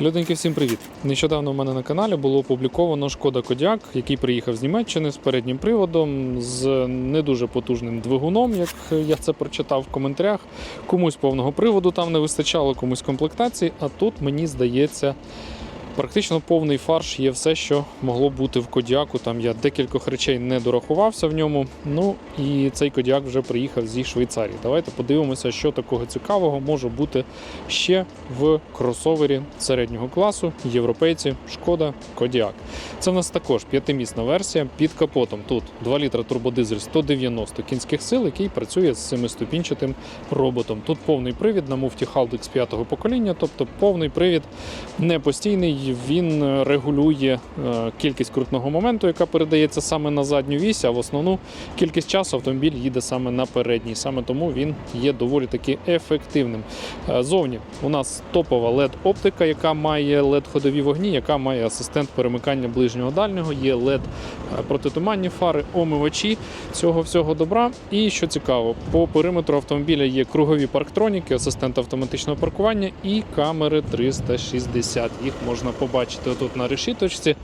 Люденьки, всім привіт! Нещодавно в мене на каналі було опубліковано Шкода Кодяк, який приїхав з Німеччини з переднім приводом, з не дуже потужним двигуном, як я це прочитав в коментарях. Комусь повного приводу там не вистачало, комусь комплектації. А тут мені здається. Практично повний фарш є все, що могло бути в Кодіаку. Там я декількох речей не дорахувався в ньому. Ну і цей Кодіак вже приїхав зі Швейцарії. Давайте подивимося, що такого цікавого може бути ще в кросовері середнього класу. Європейці, шкода, Кодіак. Це в нас також п'ятимісна версія під капотом. Тут 2 літра турбодизель 190 кінських сил, який працює з семиступінчатим роботом. Тут повний привід на муфті Haldex 5 покоління, тобто повний привід не постійний. Він регулює е, кількість крутного моменту, яка передається саме на задню вісь, а в основну кількість часу автомобіль їде саме на передній. Саме тому він є доволі таки ефективним. Е, Зовні у нас топова led оптика, яка має led ходові вогні, яка має асистент перемикання ближнього дальнього, є led протитуманні фари, омивачі цього всього добра. І що цікаво, по периметру автомобіля є кругові парктроніки, асистент автоматичного паркування і камери 360. Їх можна побачити тут на решіточці.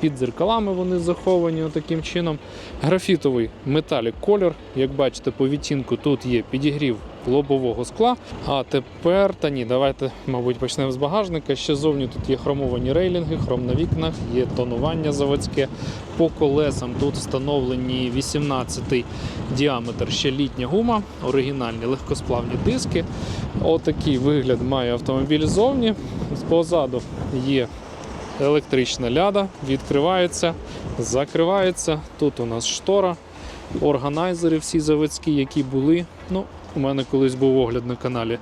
Під дзеркалами вони заховані таким чином. Графітовий металік колір. Як бачите, по відтінку тут є підігрів лобового скла. А тепер та ні, давайте, мабуть, почнемо з багажника. Ще зовні тут є хромовані рейлінги, хром на вікнах, є тонування заводське. По колесам тут встановлені 18 діаметр, ще літня гума, оригінальні легкосплавні диски. Отакий вигляд має автомобіль ззовні. Позаду є електрична ляда, відкривається, закривається. Тут у нас штора, органайзери всі заводські, які були. Ну, у мене колись був огляд на каналі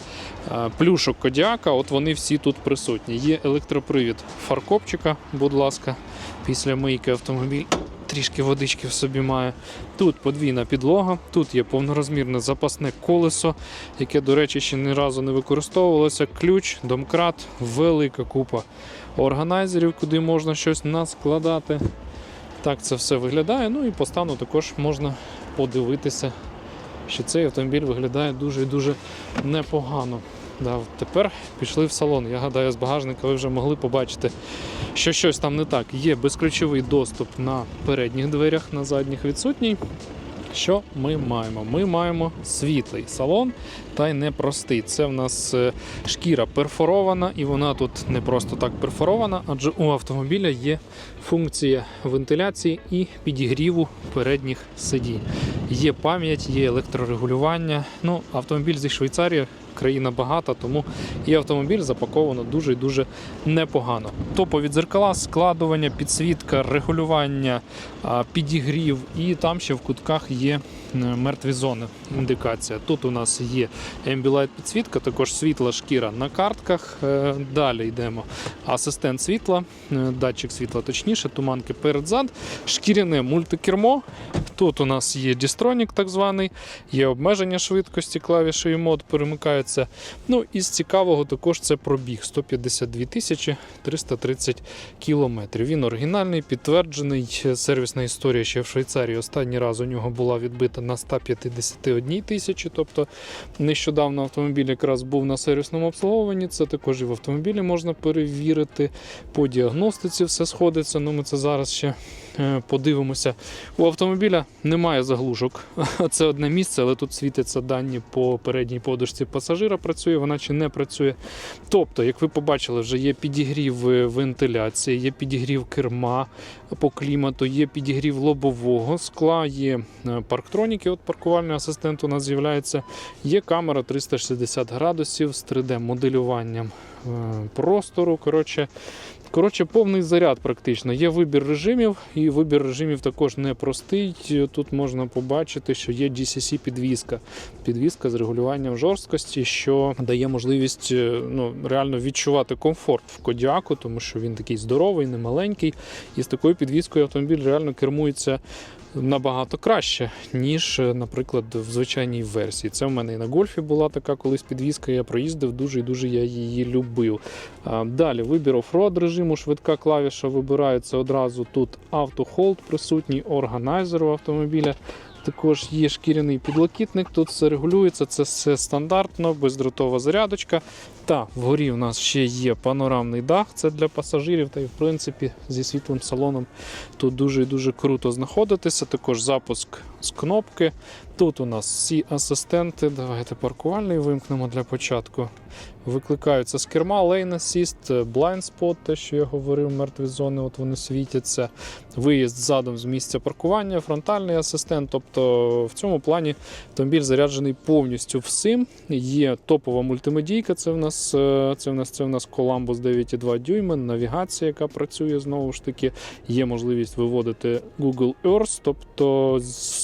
плюшок Кодіака, от вони всі тут присутні. Є електропривід фаркопчика, будь ласка, після мийки автомобіль трішки водички в собі має. Тут подвійна підлога, тут є повнорозмірне запасне колесо, яке, до речі, ще ні разу не використовувалося. Ключ, домкрат, велика купа органайзерів, куди можна щось наскладати. Так це все виглядає. Ну і по стану також можна подивитися, що цей автомобіль виглядає дуже і дуже непогано. Да, тепер пішли в салон. Я гадаю, з багажника ви вже могли побачити, що щось там не так. Є безключовий доступ на передніх дверях, на задніх відсутній. Що ми маємо? Ми маємо світлий салон, та й непростий. Це в нас е, шкіра перфорована, і вона тут не просто так перфорована, адже у автомобіля є функція вентиляції і підігріву передніх сидінь. Є пам'ять, є електрорегулювання. Ну, автомобіль зі Швейцарії. Країна багата, тому і автомобіль запаковано дуже і дуже непогано. Топові дзеркала, складування, підсвітка, регулювання, підігрів, і там ще в кутках є е, мертві зони. Індикація. Тут у нас є Ambilight підсвітка, також світла шкіра на картках. Е, Далі йдемо. Асистент світла, е, датчик світла, точніше, туманки перед-зад, шкіряне мультикермо. Тут у нас є дістронік, так званий, є обмеження швидкості, клавіші мод перемикаються. Ну і з цікавого також це пробіг 152 тисячі 330 кілометрів. Він оригінальний, підтверджений. Сервісна історія ще в Швейцарії. Останній раз у нього була відбита на 151 тисячі. Тобто нещодавно автомобіль якраз був на сервісному обслуговуванні. Це також і в автомобілі можна перевірити. По діагностиці все сходиться. Ну ми це зараз ще подивимося. У автомобіля немає заглушок. Це одне місце, але тут світяться дані по передній подушці пасажира. Працює вона чи не працює. Тобто, як ви побачили, вже є підігрів е, вентиляції, є підігрів керма по клімату, є підігрів лобового скла, є е, парктроніки. От паркувальний асистент у нас з'являється. Є камера 360 градусів з 3D-моделюванням е, простору. Коротше, Коротше, повний заряд практично. Є вибір режимів, і вибір режимів також непростий. Тут можна побачити, що є GCC підвізка. Підвізка з регулюванням жорсткості, що дає можливість е, ну, реально відчувати комфорт в Кодіаку, тому що він такий здоровий, не маленький. І з такою підвіскою автомобіль реально кермується набагато краще, ніж, е, наприклад, в звичайній версії. Це в мене і на гольфі була така колись підвізка. Я проїздив дуже і дуже я її любив. Далі вибір оффроад режиму, швидка клавіша вибирається одразу. Тут автохолд присутній, органайзер у автомобіля. Також є шкіряний підлокітник, тут все регулюється, це все стандартно, бездротова зарядочка. Та вгорі у нас ще є панорамний дах, це для пасажирів, та й в принципі зі світлим салоном тут дуже і дуже круто знаходитися. Також запуск з кнопки. Тут у нас всі асистенти. Давайте паркувальний вимкнемо для початку. Викликаються з керма, Lane Assist, Blind Spot, те, що я говорив, мертві зони, от вони світяться. Виїзд задом з місця паркування, фронтальний асистент. Тобто в цьому плані автомобіль заряджений повністю всім. Є топова мультимедійка. Це в нас е, це в нас це в нас Columbus 9,2 дюйми, навігація, яка працює знову ж таки. Є можливість виводити Google Earth, тобто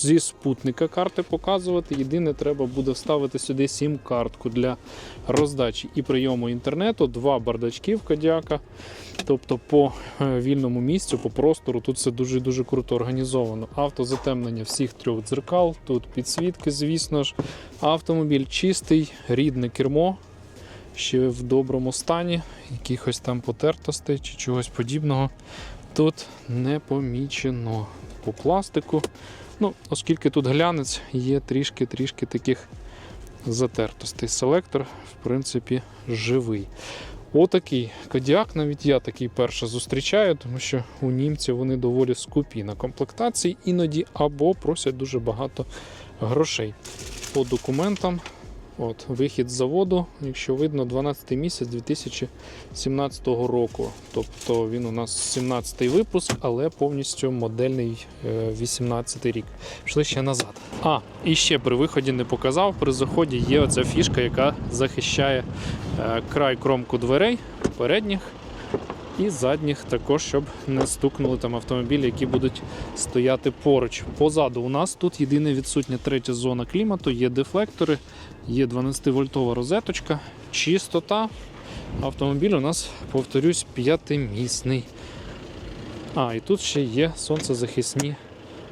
зі спутника карти показувати. Єдине, треба буде вставити сюди сім-картку для роздачі і прийому інтернету, два бардачки в Кодіака. Тобто по е, вільному місцю, по простору тут все дуже дуже круто організовано. Автозатемнення всіх трьох дзеркал, тут підсвітки, звісно ж. Автомобіль чистий, рідне кермо, ще в доброму стані, якихось там потертостей чи чогось подібного. Тут не помічено по пластику. Ну, оскільки тут глянець, є трішки-трішки таких затертостей. Селектор, в принципі, живий. Отакий кодіак, навіть я такий перше зустрічаю, тому що у німців вони доволі скупі на комплектації, іноді або просять дуже багато грошей. По документам, от, вихід з заводу, якщо видно, 12 місяць 2017 року. Тобто він у нас 17-й випуск, але повністю модельний е, 18 рік. Пішли ще назад. А, і ще при виході не показав. При заході є оця фішка, яка захищає е, край кромку дверей передніх і задніх, також, щоб не стукнули там автомобілі, які будуть стояти поруч. Позаду у нас тут єдине відсутня третя зона клімату, є дефлектори, є 12-вольтова розеточка, чистота. Автомобіль у нас, повторюсь, п'ятимісний. А, і тут ще є сонцезахисні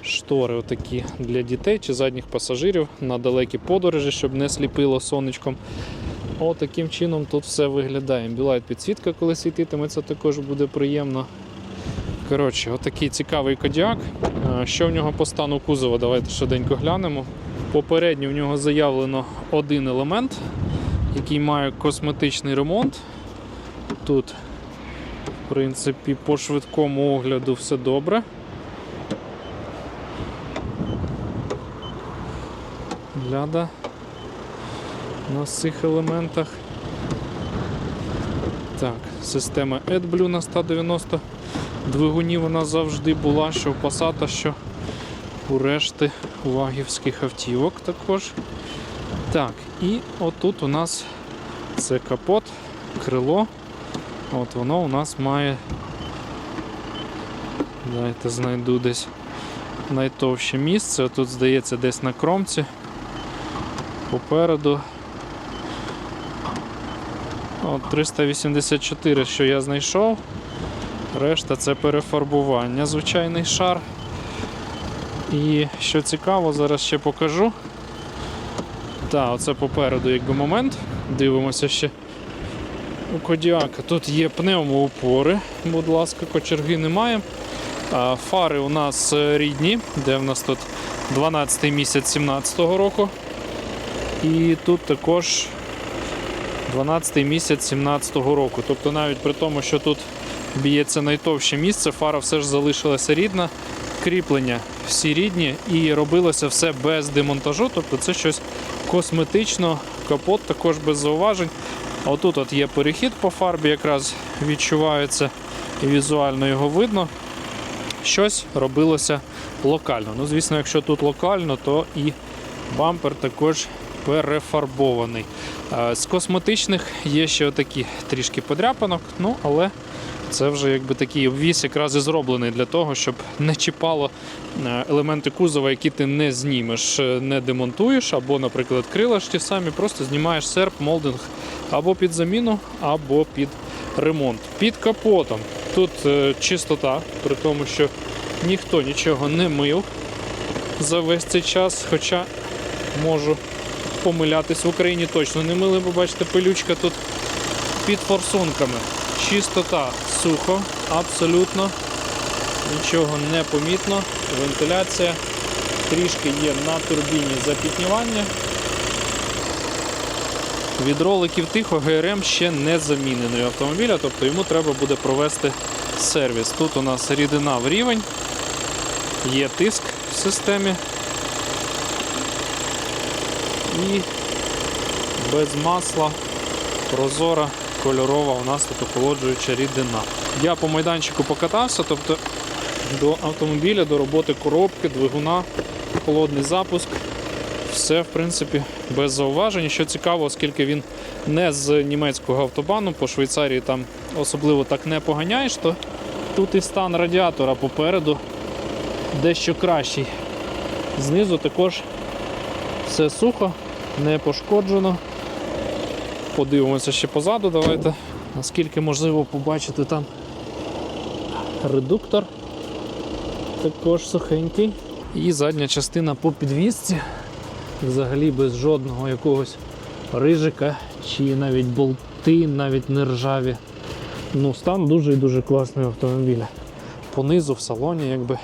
штори, отакі для дітей чи задніх пасажирів на далекі подорожі, щоб не сліпило сонечком. О, таким чином тут все виглядає. Білайт підсвітка, коли світитиме, це також буде приємно. Коротше, отакий цікавий кодіак. Е, Що в нього по стану кузова? Давайте швиденько глянемо. Попередньо в нього заявлено один елемент, який має косметичний ремонт. Тут, в принципі, по швидкому огляду все добре. Ляда на цих елементах. Так, система AdBlue на 190 двигунів вона завжди була, що в Passat, що у решти вагівських автівок також. Так, і отут у нас це капот, крило. От воно у нас має. Дайте знайду десь найтовще місце. Тут, здається, десь на кромці. Попереду. От 384, що я знайшов. Решта це перефарбування, звичайний шар. І що цікаво, зараз ще покажу. Так, оце попереду якби момент. Дивимося ще у Кодіака. Тут є пневмоупори, будь ласка, кочерги немає. Фари у нас е, рідні, де в нас тут 12 місяць 17-го року. І тут також 12 місяць 17-го року. Тобто навіть при тому, що тут б'ється найтовще місце, фара все ж залишилася рідна, кріплення всі рідні і робилося все без демонтажу. Тобто це щось косметично, капот також без зауважень. Отут от є перехід по фарбі, якраз відчувається і візуально його видно. Щось робилося локально. Ну, звісно, якщо тут локально, то і бампер також перефарбований. Е, З косметичних є ще отакі трішки подряпанок, ну але це вже якби такий обвіс якраз і зроблений для того, щоб не чіпало е, елементи кузова, які ти не знімеш, е, не демонтуєш, або, наприклад, крила ж ті самі, просто знімаєш серп, молдинг або під заміну, або під ремонт. Під капотом тут чистота, при тому, що ніхто нічого не мив за весь цей час, хоча можу помилятись в Україні точно не мили, бо бачите, пилючка тут під форсунками. Чистота сухо, абсолютно нічого не помітно. Вентиляція Трішки є на турбіні запітнівання. Від роликів тихо ГРМ ще не замінений автомобіля, тобто йому треба буде провести сервіс. Тут у нас рідина в рівень, є тиск в системі і без масла прозора, кольорова у нас тут охолоджуюча рідина. Я по майданчику покатався, тобто до автомобіля, до роботи коробки, двигуна, холодний запуск. Все, в принципі, без зауважень. Що цікаво, оскільки він не з німецького автобану, по Швейцарії там особливо так не поганяєш, то тут і стан радіатора попереду дещо кращий. Знизу також все сухо, не пошкоджено. Подивимося ще позаду. Давайте. Наскільки можливо побачити там редуктор. Також сухенький. І задня частина по підвісці. Взагалі без жодного якогось рижика, чи навіть болти, навіть не ржаві. Ну, стан дуже і дуже класний автомобіля. Понизу в салоні, якби,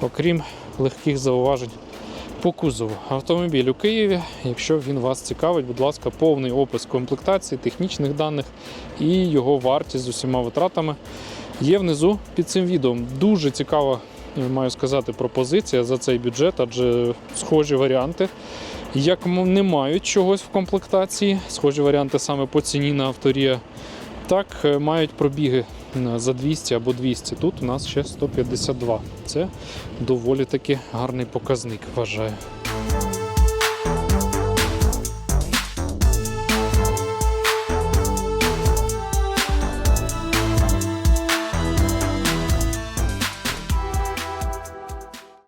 окрім легких зауважень по кузову. Автомобіль у Києві. Якщо він вас цікавить, будь ласка, повний опис комплектації, технічних даних і його вартість з усіма витратами є внизу під цим відео. Дуже цікава, маю сказати, пропозиція за цей бюджет, адже схожі варіанти. Як не мають чогось в комплектації, схожі варіанти саме по ціні на авторія, так е, мають пробіги за 200 або 200. Тут у нас ще 152. Це доволі таки гарний показник, вважаю.